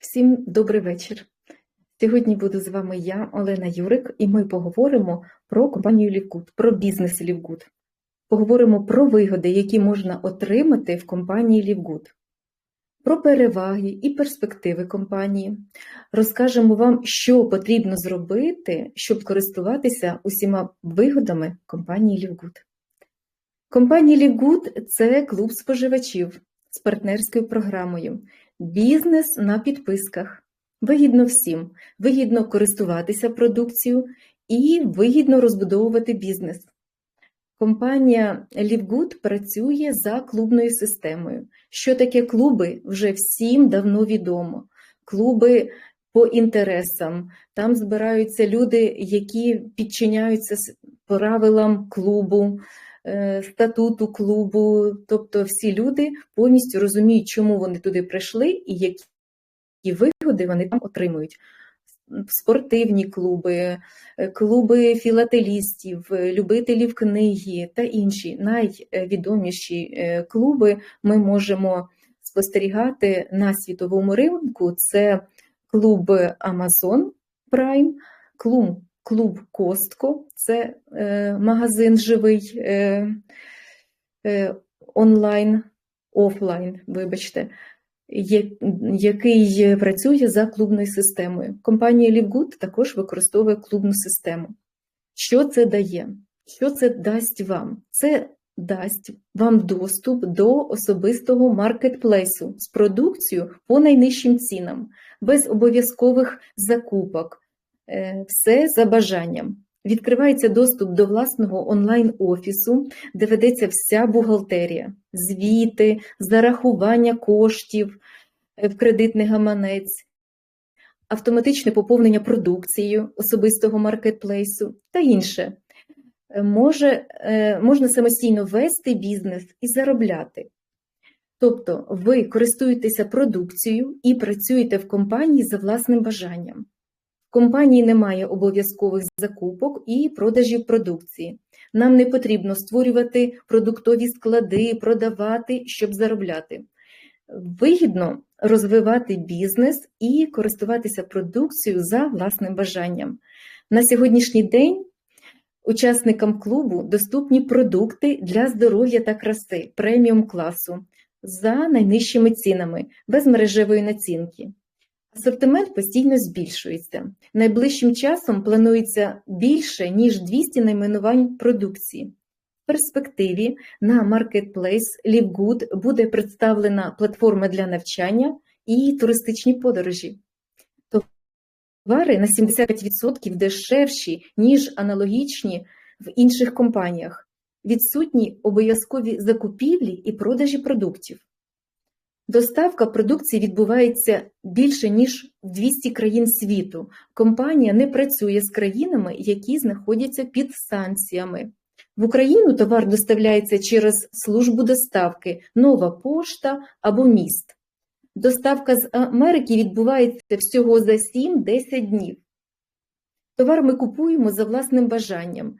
Всім добрий вечір. Сьогодні буду з вами я, Олена Юрик, і ми поговоримо про компанію Лівгуд, про бізнес Лівгуд. Поговоримо про вигоди, які можна отримати в компанії Лівгуд, про переваги і перспективи компанії. Розкажемо вам, що потрібно зробити, щоб користуватися усіма вигодами компанії Лівгуд. Компанія Лівгуд – це клуб споживачів з партнерською програмою. Бізнес на підписках. Вигідно всім, вигідно користуватися продукцією і вигідно розбудовувати бізнес. Компанія Лівгуд працює за клубною системою. Що таке клуби, вже всім давно відомо. Клуби по інтересам. Там збираються люди, які підчиняються правилам клубу, статуту клубу. Тобто всі люди повністю розуміють, чому вони туди прийшли і які вигоди вони там отримують. Спортивні клуби, е, клуби філателістів, е, любителів книги та інші найвідоміші клуби ми можемо спостерігати на світовому ринку. Це клуб Amazon Prime, клуб клуб Костко, це е, магазин живий е, е, онлайн, офлайн, вибачте, який працює за клубною системою. Компанія Лівгуд також використовує клубну систему. Що це дає? Що це дасть вам? Це дасть вам доступ до особистого маркетплейсу з продукцією по найнижчим цінам, без обов'язкових закупок, все за бажанням. Відкривається доступ до власного онлайн-офісу, де ведеться вся бухгалтерія, звіти, зарахування коштів е, в кредитний гаманець, автоматичне поповнення продукцією особистого маркетплейсу та інше. Е, може, Можна самостійно вести бізнес і заробляти. Тобто ви користуєтеся продукцією і працюєте в компанії за власним бажанням компанії немає обов'язкових закупок і продажів продукції. Нам не потрібно створювати продуктові склади, продавати, щоб заробляти. Вигідно розвивати бізнес і користуватися продукцією за власним бажанням. На сьогоднішній день учасникам клубу доступні продукти для здоров'я та краси преміум класу за найнижчими цінами, без мережевої націнки. Асортимент постійно збільшується. Найближчим часом планується більше, ніж 200 найменувань продукції. В перспективі на Marketplace LiveGood буде представлена платформа для навчання і туристичні подорожі. Товари на 75% дешевші, ніж аналогічні в інших компаніях. Відсутні обов'язкові закупівлі і продажі продуктів. Доставка продукції відбувається більше ніж в 200 країн світу. Компанія не працює з країнами, які знаходяться під санкціями. В Україну товар доставляється через службу доставки, нова пошта або міст. Доставка з Америки відбувається всього за 7-10 днів. Товар ми купуємо за власним бажанням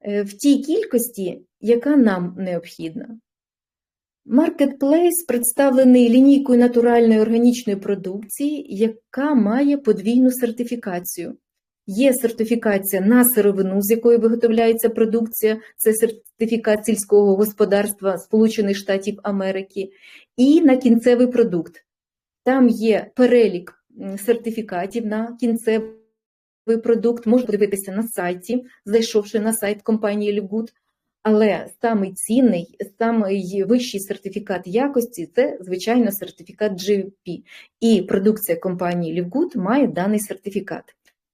е, в тій кількості, яка нам необхідна. Маркетплейс представлений лінійкою натуральної органічної продукції, яка має подвійну сертифікацію. Є сертифікація на сировину, з якої виготовляється продукція, це сертифікат сільського господарства Сполучених Штатів Америки, і на кінцевий продукт. Там є перелік сертифікатів на кінцевий продукт, можна подивитися на сайті, зайшовши на сайт компанії Льгут. Але самий цінний, самий вищий сертифікат якості це, звичайно, сертифікат GMP. І продукція компанії Livgood має даний сертифікат.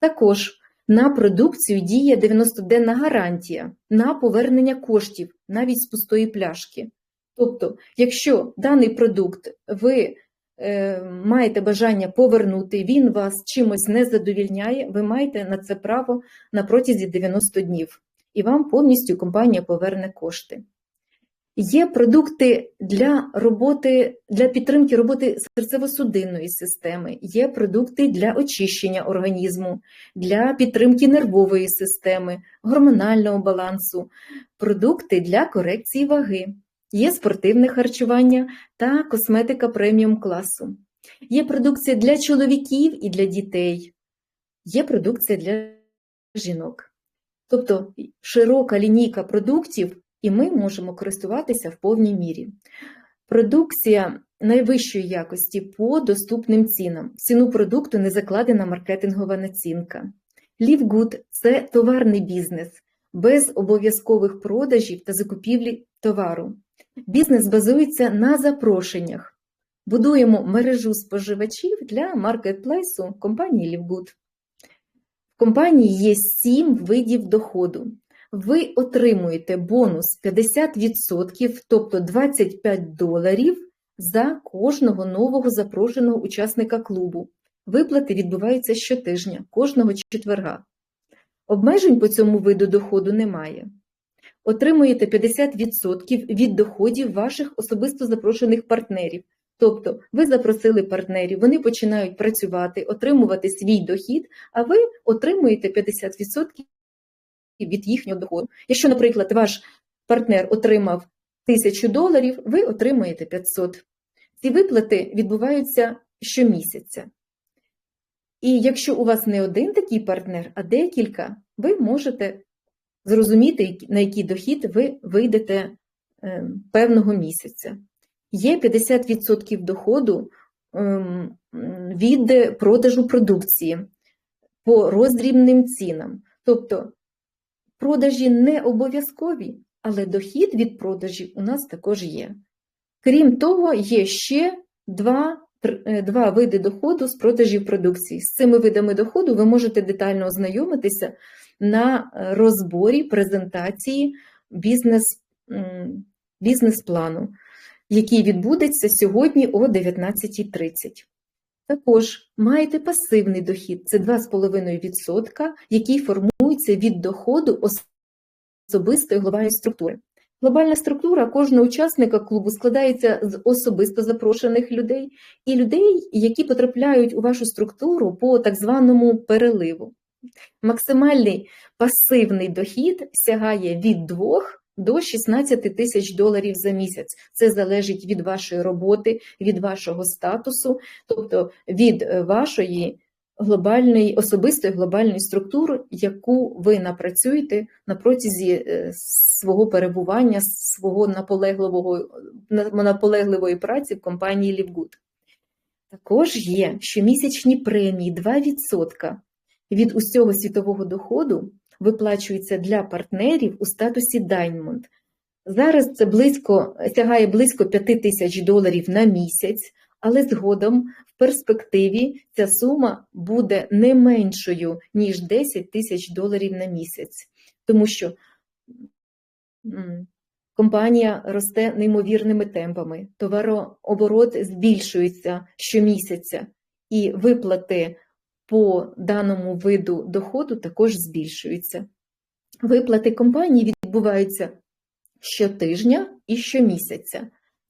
Також на продукцію діє 90-денна гарантія на повернення коштів навіть з пустої пляшки. Тобто, якщо даний продукт ви е, маєте бажання повернути, він вас чимось не задовільняє, ви маєте на це право на протязі 90 днів і вам повністю компанія поверне кошти. Є продукти для роботи, для підтримки роботи серцево-судинної системи, є продукти для очищення організму, для підтримки нервової системи, гормонального балансу, продукти для корекції ваги, є спортивне харчування та косметика преміум класу. Є продукція для чоловіків і для дітей, є продукція для жінок. Тобто широка лінійка продуктів, і ми можемо користуватися в повній мірі. Продукція найвищої якості по доступним цінам. Ціну продукту не закладена маркетингова націнка. Лівгуд це товарний бізнес без обов'язкових продажів та закупівлі товару. Бізнес базується на запрошеннях. Будуємо мережу споживачів для маркетплейсу компанії Лівгуд. Компанії є 7 видів доходу. Ви отримуєте бонус 50%, тобто 25 доларів за кожного нового запрошеного учасника клубу. Виплати відбуваються щотижня, кожного четверга. Обмежень по цьому виду доходу немає. Отримуєте 50% від доходів ваших особисто запрошених партнерів. Тобто ви запросили партнерів, вони починають працювати, отримувати свій дохід, а ви отримуєте 50% від їхнього доходу. Якщо, наприклад, ваш партнер отримав 1000 доларів, ви отримуєте 500. Ці виплати відбуваються щомісяця. І якщо у вас не один такий партнер, а декілька, ви можете зрозуміти, на який дохід ви вийдете ем, певного місяця. Є 50% доходу ем, від продажу продукції по роздрібним цінам. Тобто продажі не обов'язкові, але дохід від продажів у нас також є. Крім того, є ще два е, два види доходу з продажів продукції. З цими видами доходу ви можете детально ознайомитися на розборі презентації бізнес, бізнес-плану, який відбудеться сьогодні о 19.30. Також маєте пасивний дохід це 2,5%, який формується від доходу особистої глобальної структури. Глобальна структура кожного учасника клубу складається з особисто запрошених людей і людей, які потрапляють у вашу структуру по так званому переливу. Максимальний пасивний дохід сягає від 2 до 16 тисяч доларів за місяць. Це залежить від вашої роботи, від вашого статусу, тобто від е, вашої глобальної, особистої глобальної структури, яку ви напрацюєте на протязі е, свого перебування, свого наполегливого, наполегливої праці в компанії Лівгуд. Також є щомісячні премії 2% від усього світового доходу виплачуються для партнерів у статусі Diamond. Зараз це близько сягає близько 5 тисяч доларів на місяць, але згодом в перспективі ця сума буде не меншою, ніж 10 тисяч доларів на місяць, тому що компанія росте неймовірними темпами, товарооборот збільшується щомісяця, і виплати по даному виду доходу також збільшуються. Виплати компанії відбуваються щотижня і щомісяця.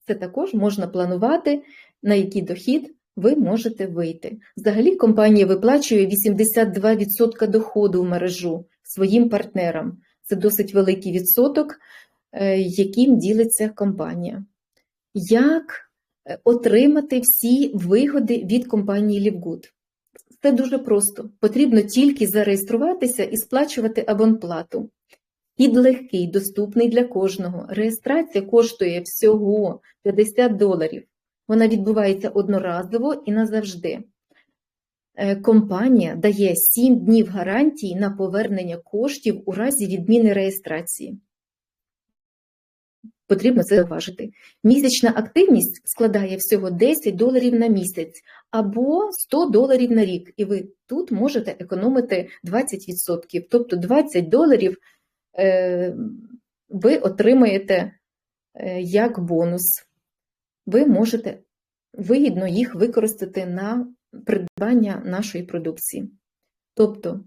Це також можна планувати, на який дохід ви можете вийти. Взагалі, компанія виплачує 82% доходу в мережу своїм партнерам. Це досить великий відсоток, е, яким ділиться компанія. Як е, отримати всі вигоди від компанії Лівгуд? Це дуже просто. Потрібно тільки зареєструватися і сплачувати абонплату. Хід легкий, доступний для кожного. Реєстрація коштує всього 50 доларів. Вона відбувається одноразово і назавжди. Е, компанія дає 7 днів гарантії на повернення коштів у разі відміни реєстрації. Потрібно це зауважити. Місячна активність складає всього 10 доларів на місяць або 100 доларів на рік, і ви тут можете економити 20%. Тобто 20 доларів е, ви отримаєте е, як бонус. Ви можете вигідно їх використати на придбання нашої продукції. Тобто,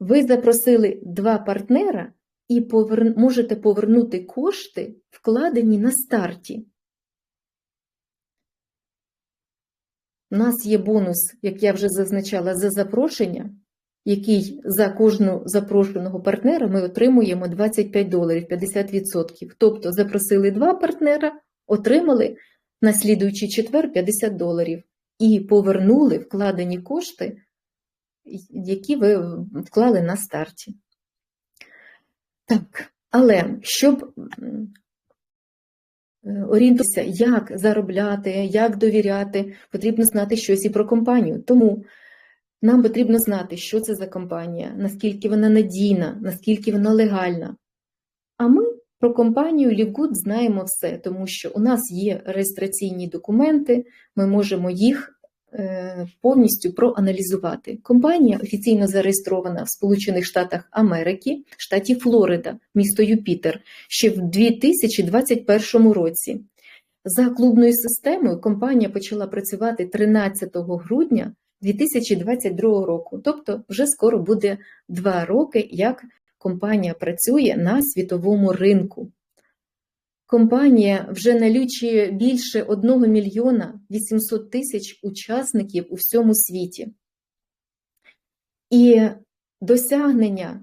ви запросили два партнера і повер... можете повернути кошти, вкладені на старті. У нас є бонус, як я вже зазначала, за запрошення, який за кожну запрошеного партнера ми отримуємо 25 доларів 50%. Тобто запросили два партнера, отримали на слідуючий четвер 50 доларів. і повернули вкладені кошти, які ви вклали на старті. Так, але щоб е, орієнтуватися, як заробляти, як довіряти, потрібно знати щось і про компанію. Тому нам потрібно знати, що це за компанія, наскільки вона надійна, наскільки вона легальна. А ми про компанію Лівгуд знаємо все, тому що у нас є реєстраційні документи, ми можемо їх повністю проаналізувати. Компанія офіційно зареєстрована в Сполучених Штатах Америки, штаті Флорида, місто Юпітер, ще в 2021 році. За клубною системою компанія почала працювати 13 грудня 2022 року, тобто вже скоро буде два роки, як компанія працює на світовому ринку. Компанія вже налічує більше 1 мільйона 800 тисяч учасників у всьому світі. І досягнення,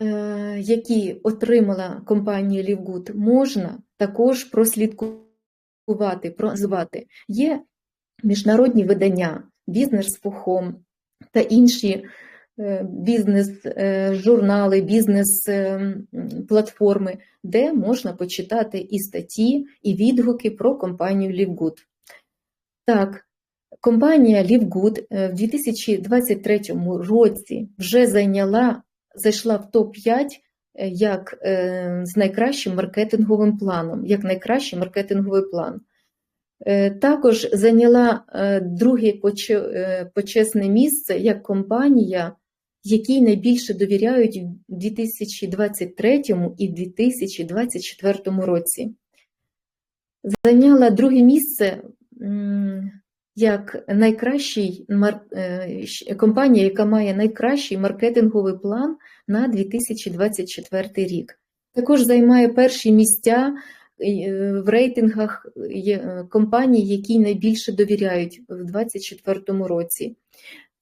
е, які отримала компанія Лівгуд, можна також прослідкувати, прозвати. Є міжнародні видання, бізнес-фохом та інші бізнес-журнали, е, бізнес-платформи, де можна почитати і статті, і відгуки про компанію Лівгуд. Так, компанія Лівгуд в 2023 році вже зайняла, зайшла в топ-5 е, як з найкращим маркетинговим планом, як найкращий маркетинговий план. Також зайняла друге почесне місце як компанія, якій найбільше довіряють в 2023 і 2024 році. Зайняла друге місце як найкращий е, компанія, яка має найкращий маркетинговий план на 2024 рік. Також займає перші місця е, в рейтингах е, компаній, які найбільше довіряють в 2024 році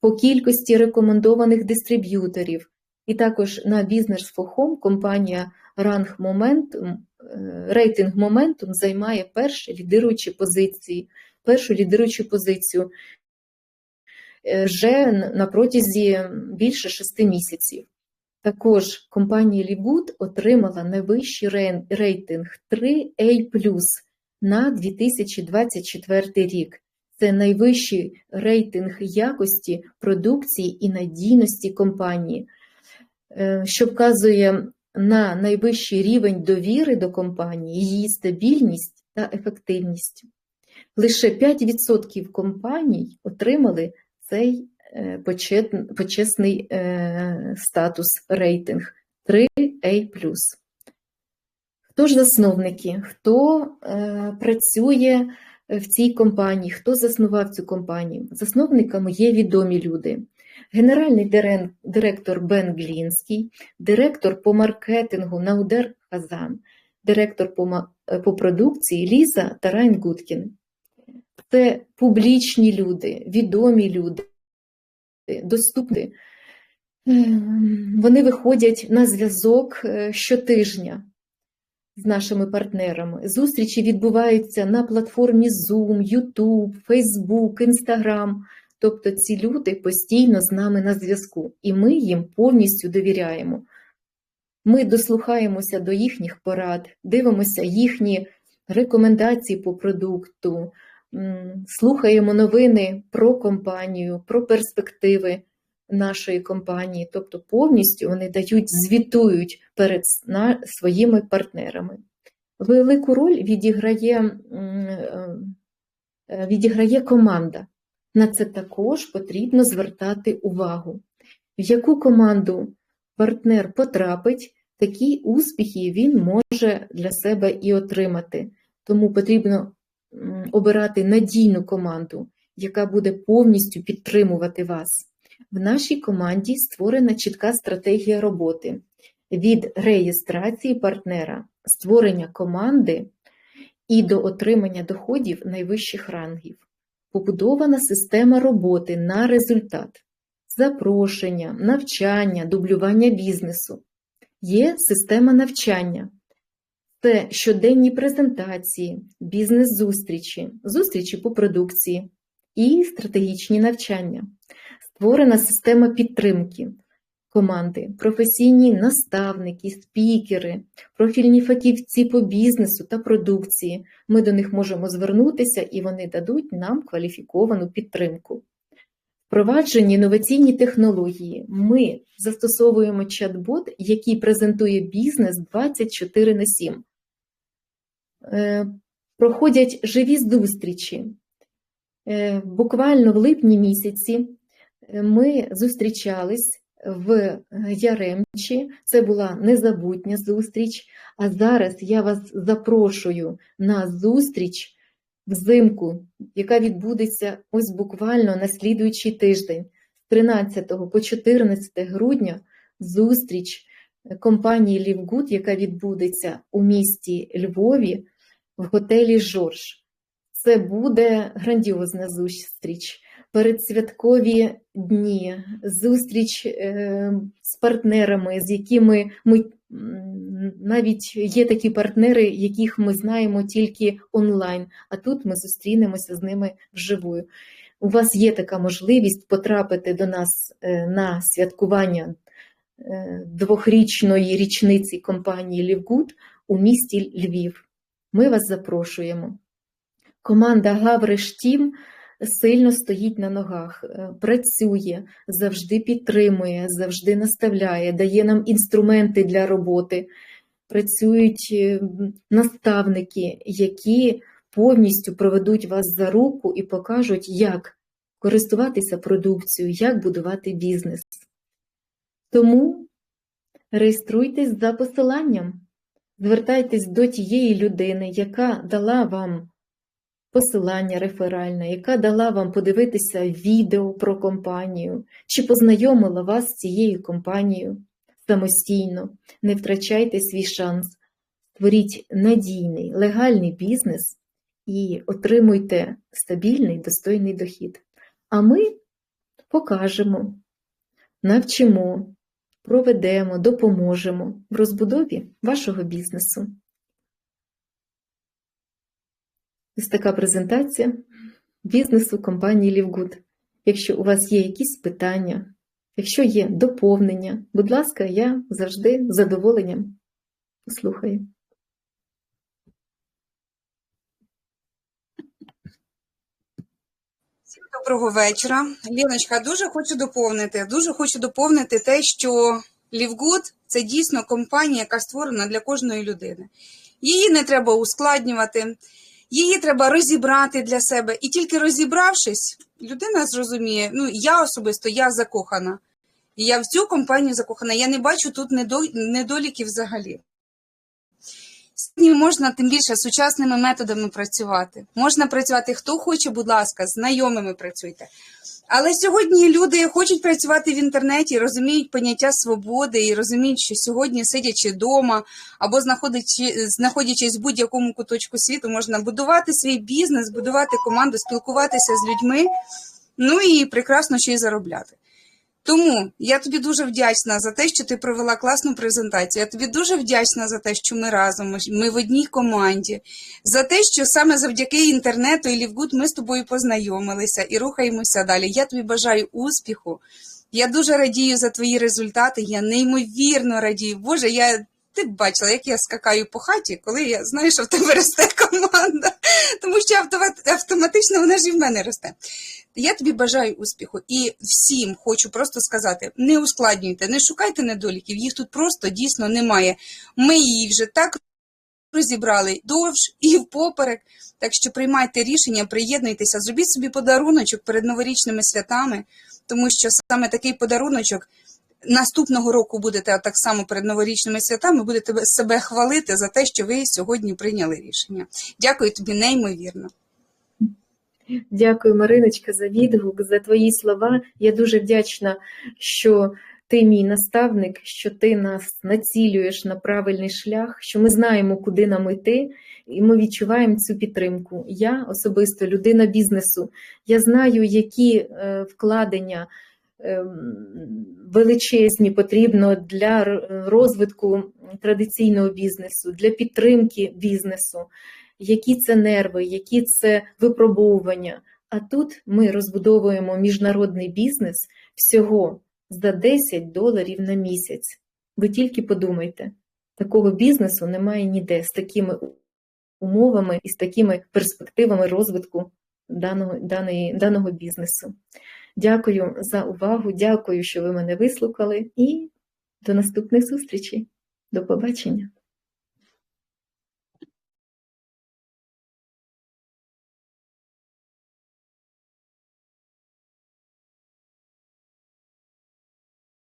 по кількості рекомендованих дистриб'юторів. І також на бізнес Home компанія Rank Momentum, е, рейтинг Momentum займає перші лідируючі позиції, першу лідируючу позицію е, вже на протязі більше шести місяців. Також компанія Лібуд отримала найвищий рейтинг 3A на 2024 рік. Це найвищий рейтинг якості продукції і надійності компанії, е, що вказує на найвищий рівень довіри до компанії, її стабільність та ефективність. Лише 5% компаній отримали цей е, почесний е, статус рейтинг 3A. Хто ж засновники? Хто працює? В цій компанії, хто заснував цю компанію. Засновниками є відомі люди. Генеральний директор Бен Глінський, директор по маркетингу Наудер Хазан, директор по по продукції Ліза Тарайн Гудкін. Це публічні люди, відомі люди, доступні. Вони виходять на зв'язок е, щотижня з нашими партнерами. Зустрічі відбуваються на платформі Zoom, YouTube, Facebook, Instagram. Тобто ці люди постійно з нами на зв'язку, і ми їм повністю довіряємо. Ми дослухаємося до їхніх порад, дивимося їхні рекомендації по продукту, слухаємо новини про компанію, про перспективи нашої компанії, тобто повністю вони дають, звітують перед своїми партнерами. Велику роль відіграє, е, відіграє команда. На це також потрібно звертати увагу. В яку команду партнер потрапить, такі успіхи він може для себе і отримати. Тому потрібно обирати надійну команду, яка буде повністю підтримувати вас. В нашій команді створена чітка стратегія роботи від реєстрації партнера, створення команди і до отримання доходів найвищих рангів, побудована система роботи на результат, запрошення, навчання, дублювання бізнесу. Є система навчання. Це щоденні презентації, бізнес-зустрічі, зустрічі по продукції, і стратегічні навчання. Створена система підтримки команди, професійні наставники, спікери, профільні фахівці по бізнесу та продукції. Ми до них можемо звернутися і вони дадуть нам кваліфіковану підтримку. Впроваджені інноваційні технології. Ми застосовуємо чат-бот, який презентує бізнес 24 на 7. Е, Проходять живі зустрічі. Е, Буквально в липні місяці ми зустрічались в Яремчі. Це була незабутня зустріч. А зараз я вас запрошую на зустріч взимку, яка відбудеться ось буквально на слідуючий тиждень, з 13 по 14 грудня, зустріч компанії Лівгуд, яка відбудеться у місті Львові в готелі Жорж. Це буде грандіозна зустріч передсвяткові дні, зустріч е, з партнерами, з якими ми навіть є такі партнери, яких ми знаємо тільки онлайн, а тут ми зустрінемося з ними вживую. У вас є така можливість потрапити до нас е, на святкування е, двохрічної річниці компанії Лівгуд у місті Львів. Ми вас запрошуємо. Команда Гавриш Тім сильно стоїть на ногах, е, працює, завжди підтримує, завжди наставляє, дає нам інструменти для роботи. Працюють е, наставники, які повністю проведуть вас за руку і покажуть, як користуватися продукцією, як будувати бізнес. Тому реєструйтесь за посиланням, звертайтесь до тієї людини, яка дала вам посилання реферальне, яка дала вам подивитися відео про компанію, чи познайомила вас з цією компанією самостійно. Не втрачайте свій шанс, створіть надійний, легальний бізнес і отримуйте стабільний, достойний дохід. А ми покажемо, навчимо, проведемо, допоможемо в розбудові вашого бізнесу. Ось така презентація бізнесу компанії Лівгуд. Якщо у вас є якісь питання, якщо є доповнення, будь ласка, я завжди з задоволенням послухаю. Всім доброго вечора. Ліночка, дуже хочу доповнити. Дуже хочу доповнити те, що Лівгуд це дійсно компанія, яка створена для кожної людини. Її не треба ускладнювати. Її треба розібрати для себе. І тільки розібравшись, людина зрозуміє, ну я особисто я закохана. Я в цю компанію закохана. Я не бачу тут недоліків взагалі. Сьогодні можна тим більше сучасними методами працювати. Можна працювати хто хоче, будь ласка, знайомими працюйте. Але сьогодні люди хочуть працювати в інтернеті, розуміють поняття свободи і розуміють, що сьогодні, сидячи вдома або знаходячись в будь-якому куточку світу, можна будувати свій бізнес, будувати команду, спілкуватися з людьми, ну і прекрасно ще й заробляти. Тому я тобі дуже вдячна за те, що ти провела класну презентацію. Я тобі дуже вдячна за те, що ми разом, ми в одній команді, за те, що саме завдяки інтернету і Лівгуд ми з тобою познайомилися і рухаємося далі. Я тобі бажаю успіху. Я дуже радію за твої результати. Я неймовірно радію. Боже, я. Ти б бачила, як я скакаю по хаті, коли я знаю, що в тебе росте команда, тому що автоматично вона ж і в мене росте. Я тобі бажаю успіху і всім хочу просто сказати: не ускладнюйте, не шукайте недоліків, їх тут просто дійсно немає. Ми її вже так розібрали довж і впоперек. Так що приймайте рішення, приєднуйтеся, зробіть собі подаруночок перед новорічними святами, тому що саме такий подаруночок. Наступного року будете так само перед новорічними святами, будете себе хвалити за те, що ви сьогодні прийняли рішення. Дякую тобі, неймовірно. Дякую, Мариночка, за відгук, за твої слова. Я дуже вдячна, що ти мій наставник, що ти нас націлюєш на правильний шлях, що ми знаємо, куди нам йти, і ми відчуваємо цю підтримку. Я особисто людина бізнесу. Я знаю, які е, вкладення. Ем, величезні потрібно для розвитку традиційного бізнесу, для підтримки бізнесу які це нерви, які це випробовування. А тут ми розбудовуємо міжнародний бізнес всього за 10 доларів на місяць. Ви тільки подумайте, такого бізнесу немає ніде з такими умовами і з такими перспективами розвитку даного, даної, даного бізнесу. Дякую за увагу, дякую, що ви мене вислухали, і до наступних зустрічей. До побачення!